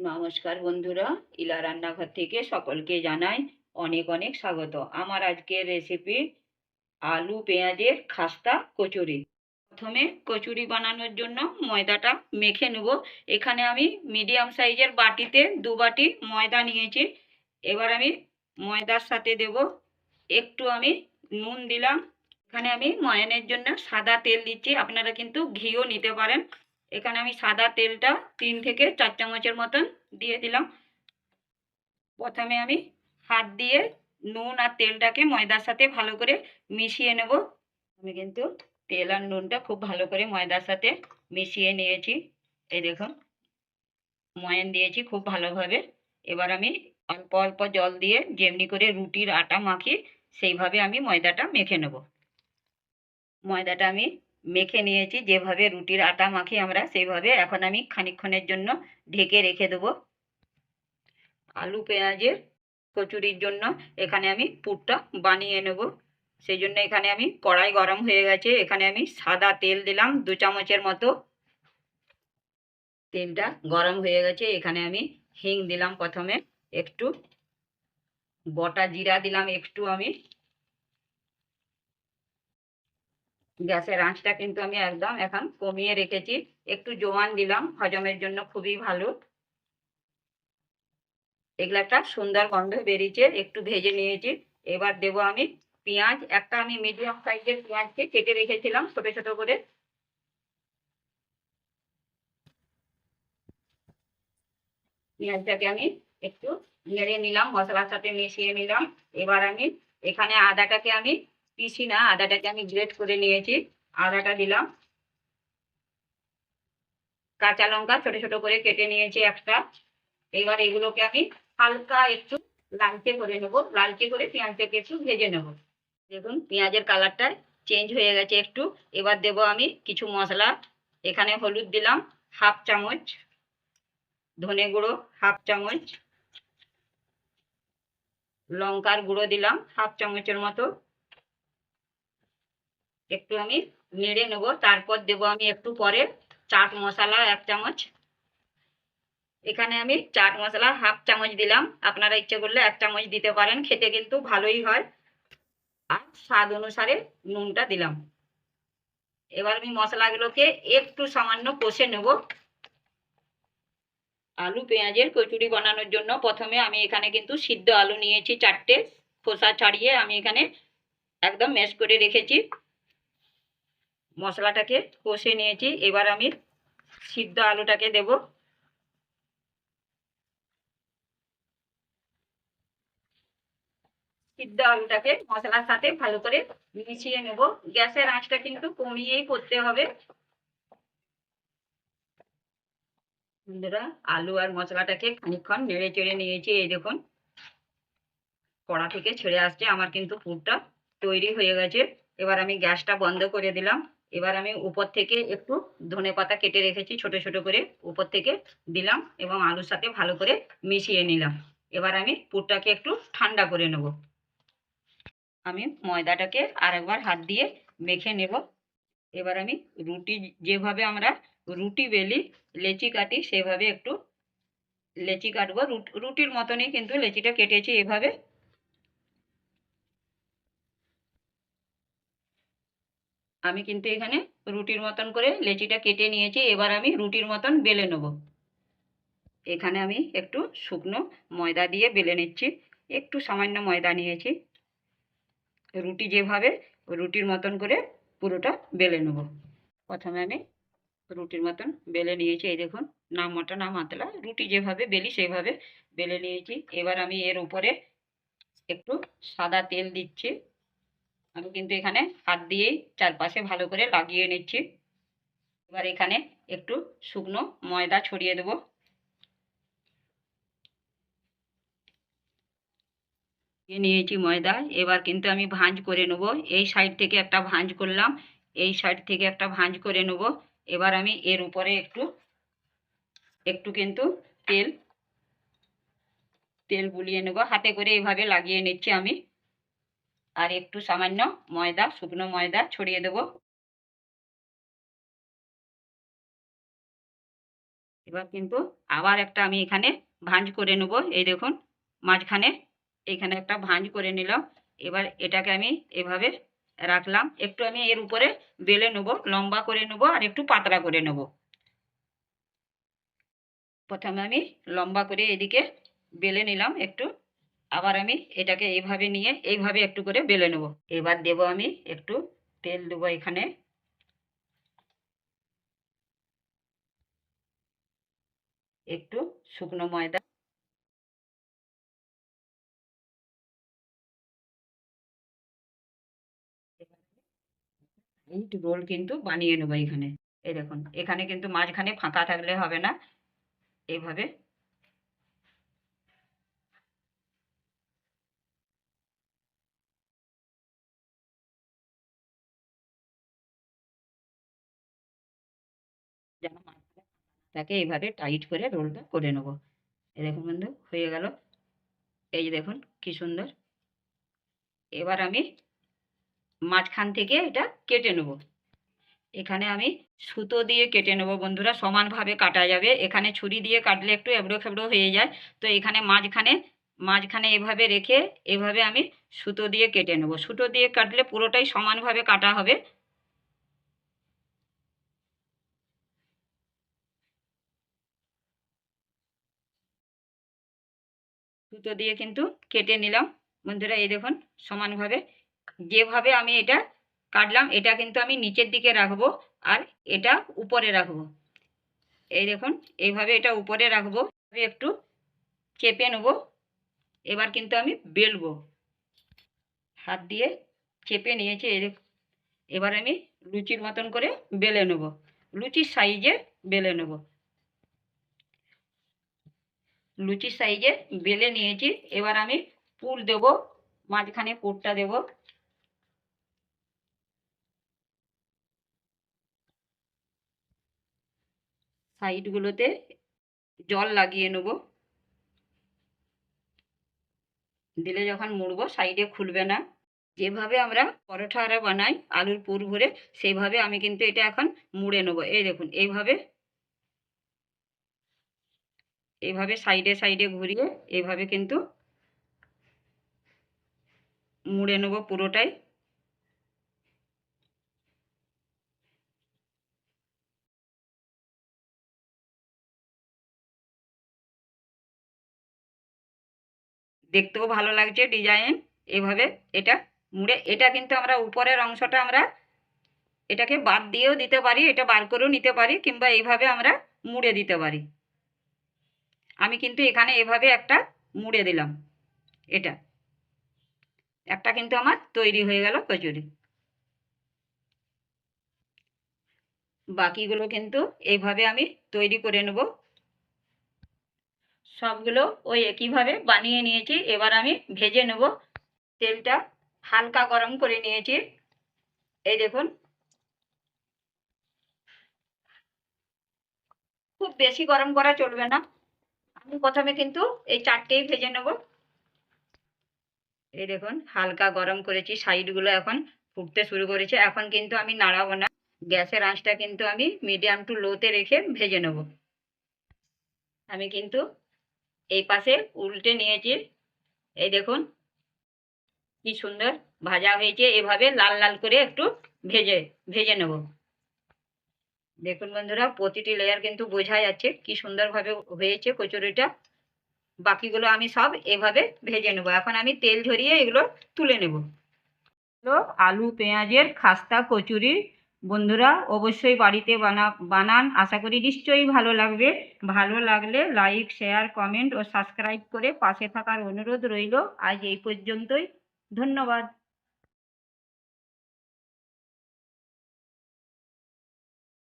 নমস্কার বন্ধুরা, ইলা রান্নাঘর থেকে সকলকে জানাই অনেক অনেক স্বাগত। আমার আজকের রেসিপি আলু পেঁয়াজের খাস্তা কচুরি। প্রথমে কচুরি বানানোর জন্য ময়দাটা মেখে নেব। এখানে আমি মিডিয়াম সাইজের বাটিতে দু বাটি ময়দা নিয়েছি। এবার আমি ময়দার সাথে দেব। একটু আমি নুন দিলাম। এখানে আমি ময়ানের জন্য সাদা তেল দিচ্ছি। আপনারা কিন্তু ঘিও নিতে পারেন। এখানে আমি সাদা তেলটা তিন থেকে চার চামচের মতন দিয়ে দিলাম। প্রথমে আমি হাত দিয়ে নুন আর তেলটাকে ময়দার সাথে ভালো করে মিশিয়ে নেব। আমি কিন্তু তেল আর নুনটা খুব ভালো করে ময়দার সাথে মিশিয়ে নিয়েছি। এই দেখুন, ময়ান দিয়েছি খুব ভালোভাবে। এবার আমি অল্প অল্প জল দিয়ে যেমনি করে রুটির আটা মাখি সেইভাবে আমি ময়দাটা মেখে নেব। ময়দাটা আমি মেখে নিয়েছি, যেভাবে রুটির আটা মাখি আমরা, সেইভাবে এখন আমি খানিকক্ষণের জন্য ঢেকে রেখে দেব। আলু, পেঁয়াজের কচুরির জন্য এখানে আমি পুরটা বানিয়ে নেব। সেই জন্য এখানে আমি কড়াই গরম হয়ে গেছে, এখানে আমি সাদা তেল দিলাম, দু চামচের মতো। তেলটা গরম হয়ে গেছে, এখানে আমি হিং দিলাম প্রথমে, একটু, বটা জিরা দিলাম, একটু আমি গ্যাসের আঁচটা কিন্তু আমি একদম এখন কমিয়ে রেখেছি। একটু জোয়ান দিলাম, হজমের জন্য খুবই ভালো। এগুলো একটা সুন্দর গন্ধ বেরিয়েছে, একটু ভেজে নিয়েছি। এবার দেব আমি পেঁয়াজ। একটা আমি মিডিয়াম সাইজের পেঁয়াজকে কেটে রেখেছিলাম, ছোট ছোট করে। পেঁয়াজটাকে আমি একটু নেড়ে নিলাম, মশলার সাথে মিশিয়ে নিলাম। এবার আমি এখানে আদাটাকে আমি পিসি না, আদাটাকে আমি গ্রেট করে নিয়েছি, আদাটা দিলাম। কাঁচা লঙ্কা ছোট ছোট করে কেটে নিয়েছি একটা। এবার এগুলোকে আমি হালকা একটু লালচে করে নেব, লালচে করে পেঁয়াজটাকে একটু ভেজে নেব। দেখুন, পেঁয়াজের কালারটা চেঞ্জ হয়ে গেছে একটু। এবার দেব আমি কিছু মশলা। এখানে হলুদ দিলাম, হাফ চামচ। ধনে গুঁড়ো, হাফ চামচ। লঙ্কার গুঁড়ো দিলাম, হাফ চামচের মতো। একটু আমি নেড়ে নেব। তারপর দেব আমি একটু পরে চাট মশলা এক চামচ। এখানে আমি চাট মশলা হাফ চামচ দিলাম। আপনারা ইচ্ছে করলে এক চামচ দিতে পারেন, খেতে কিন্তু ভালোই হয়। আর স্বাদ অনুসারে নুনটা দিলাম। এবার আমি মশলাগুলোকে একটু সামান্য কষে নেব। আলু, পেঁয়াজের কচুরি বানানোর জন্য প্রথমে আমি এখানে কিন্তু সিদ্ধ আলু নিয়েছি চারটে। খোসা ছাড়িয়ে আমি এখানে একদম ম্যাশ করে রেখেছি। মশলাটাকে কষে নিয়েছি। এবার আমি সিদ্ধ আলুটাকে দেব। সিদ্ধ আলুটাকে মশলার সাথে ভালো করে মিশিয়ে নেব। গ্যাসের আঁচটা কিন্তু কমিয়েই করতে হবে। বন্ধুরা, আলু আর মশলাটাকে খানিকক্ষণ নেড়ে চেড়ে নিয়েছি। এই দেখুন, কড়া থেকে ছেড়ে আসছে। আমার কিন্তু পুরটা তৈরি হয়ে গেছে। এবার আমি গ্যাসটা বন্ধ করে দিলাম। এবার আমি উপর থেকে একটু ধনে পাতা কেটে রেখেছি, ছোট ছোট করে উপর থেকে দিলাম এবং আলুর সাথে ভালো করে মিশিয়ে নিলাম। এবার আমি পুরটাকে একটু ঠান্ডা করে নেব। আমি ময়দাটাকে আরেকবার হাত দিয়ে মেখে নেব। এবার আমি রুটি যেভাবে আমরা রুটি বেলি, লেচি কাটি সেভাবে একটু লেচি কাটবো। রুটির মতনই কিন্তু লেচিটা কেটেছি এভাবে। আমি কিন্তু এখানে রুটির মতন করে লেচিটা কেটে নিয়েছি, এবার আমি রুটির মতন বেলে নেব। এখানে আমি একটু শুকনো ময়দা দিয়ে বেলে নিচ্ছি, একটু সামান্য ময়দা নিয়েছি। রুটি যেভাবে রুটির মতন করে পুরোটা বেলে নেব। প্রথমে আমি রুটির মতন বেলে নিয়েছি, এই দেখুন, না মোটা না মাতলা রুটি যেভাবে বেলি সেভাবে বেলে নিয়েছি। এবার আমি এর উপরে একটু সাদা তেল দিচ্ছি। আমি কিন্তু এখানে হাত দিয়েই চারপাশে ভালো করে লাগিয়ে নিচ্ছি। এবার এখানে একটু শুকনো ময়দা ছড়িয়ে দেব। নিয়েছি ময়দা। এবার কিন্তু আমি ভাঁজ করে নেব। এই সাইড থেকে একটা ভাঁজ করলাম। এই সাইড থেকে একটা ভাঁজ করে নেব। এবার আমি এর উপরে একটু একটু কিন্তু তেল তেল বুলিয়ে নেব। হাতে করে এইভাবে লাগিয়ে নিচ্ছি আমি। আর একটু সামান্য ময়দা, শুকনো ময়দা ছড়িয়ে দেব। এবার কিন্তু আবার একটা আমি এখানে ভাঁজ করে নেব। এই দেখুন, মাঝখানে এখানে একটা ভাঁজ করে নিলাম। এবার এটাকে আমি এভাবে রাখলাম। একটু আমি এর উপরে বেলে নেব, লম্বা করে নেব আর একটু পাতলা করে নেব। প্রথমে আমি লম্বা করে এদিকে বেলে নিলাম একটু। আবার আমি এটাকে এইভাবে নিয়ে, এইভাবে একটু করে বেলে নেব। এবার দেব আমি একটু তেল দেবো এখানে। একটু শুকনো ময়দা। এই রোল কিন্তু বানিয়ে নেব এখানে। এই দেখুন, এখানে কিন্তু মাঝখানে ফাঁকা থাকলে হবে না। এইভাবে যেন মাঝখানে তাকে এইভাবে টাইট করে রোলটা করে নেব। এই দেখুন বন্ধু, হয়ে গেল। এই দেখুন, কি সুন্দর। এবার আমি মাঝখান থেকে এটা কেটে নেব। এখানে আমি সুতো দিয়ে কেটে নেব বন্ধুরা, সমানভাবে কাটা যাবে। এখানে ছুরি দিয়ে কাটলে একটু এবড়ো খেবড়ো হয়ে যায়। তো এখানে মাঝখানে মাঝখানে এভাবে রেখে এভাবে আমি সুতো দিয়ে কেটে নেব। সুতো দিয়ে কাটলে পুরোটাই সমানভাবে কাটা হবে। সুতো দিয়ে কিন্তু কেটে নিলাম। বন্ধুরা, এই দেখুন, সমানভাবে। যেভাবে আমি এটা কাটলাম, এটা কিন্তু আমি নিচের দিকে রাখব আর এটা উপরে রাখব। এই দেখুন, এইভাবে এটা উপরে রাখব। একটু চেপে নেব। এবার কিন্তু আমি বেলবো। হাত দিয়ে চেপে নিয়েছি, এই এবার আমি লুচির মতন করে বেলে নেব। লুচির সাইজে বেলে নেব। লুচির সাইজে বেলে নিয়েছি। এবার আমি পুর দেব, মাঝখানে পুরটা দেব। সাইডগুলোতে জল লাগিয়ে নেব। দিলে যখন মুড়বো সাইডে খুলবে না। যেভাবে আমরা পরোটা বানাই, আলুর পুর ভরে সেইভাবে আমি কিন্তু এটা এখন মুড়ে নেব। এই দেখুন, এইভাবে এইভাবে সাইডে সাইডে ঘুরিয়ে এভাবে কিন্তু মুড়ে নেব পুরোটাই। দেখতেও ভালো লাগছে ডিজাইন এভাবে এটা মুড়ে, এটা কিন্তু আমরা উপরের অংশটা আমরা এটাকে বাদ দিয়েও দিতে পারি, এটা বার করেও নিতে পারি, কিংবা এইভাবে আমরা মুড়ে দিতে পারি। আমি কিন্তু এখানে এভাবে একটা মুড়ে দিলাম। এটা। একটা কিন্তু আমার তৈরি হয়ে গেল কচুরি। বাকিগুলো কিন্তু এইভাবে আমি তৈরি করে নেব। সবগুলো ওই একইভাবে বানিয়ে নিয়েছি। এবার আমি ভেজে নেব। তেলটা হালকা গরম করে নিয়েছি। এই দেখুন। খুব বেশি গরম করা চলবে না। আমি প্রথমে কিন্তু এই চারটেই ভেজে নেব। এই দেখুন, হালকা গরম করেছি, সাইডগুলো এখন ফুটতে শুরু করেছে। এখন কিন্তু আমি নাড়াবো না। গ্যাসের আঁচটা কিন্তু আমি মিডিয়াম টু লোতে রেখে ভেজে নেব। আমি কিন্তু এই পাশে উল্টে নিয়েছি। এই দেখুন, কি সুন্দর ভাজা হয়েছে। এভাবে লাল লাল করে একটু ভেজে ভেজে নেব। দেখুন বন্ধুরা, প্রতিটি লেয়ার কিন্তু বোঝা যাচ্ছে কি সুন্দরভাবে হয়েছে কচুরিটা। বাকিগুলো আমি সব এভাবে ভেজে নেব। এখন আমি তেল ঝরিয়ে এগুলো তুলে নেব। আলু, পেঁয়াজের খাস্তা, কচুরি। বন্ধুরা, অবশ্যই বাড়িতে বানা, বানান। আশা করি নিশ্চয়ই ভালো লাগবে। ভালো লাগলে লাইক শেয়ার কমেন্ট ও সাবস্ক্রাইব করে পাশে থাকার অনুরোধ রইল। আজ এই পর্যন্তই। ধন্যবাদ।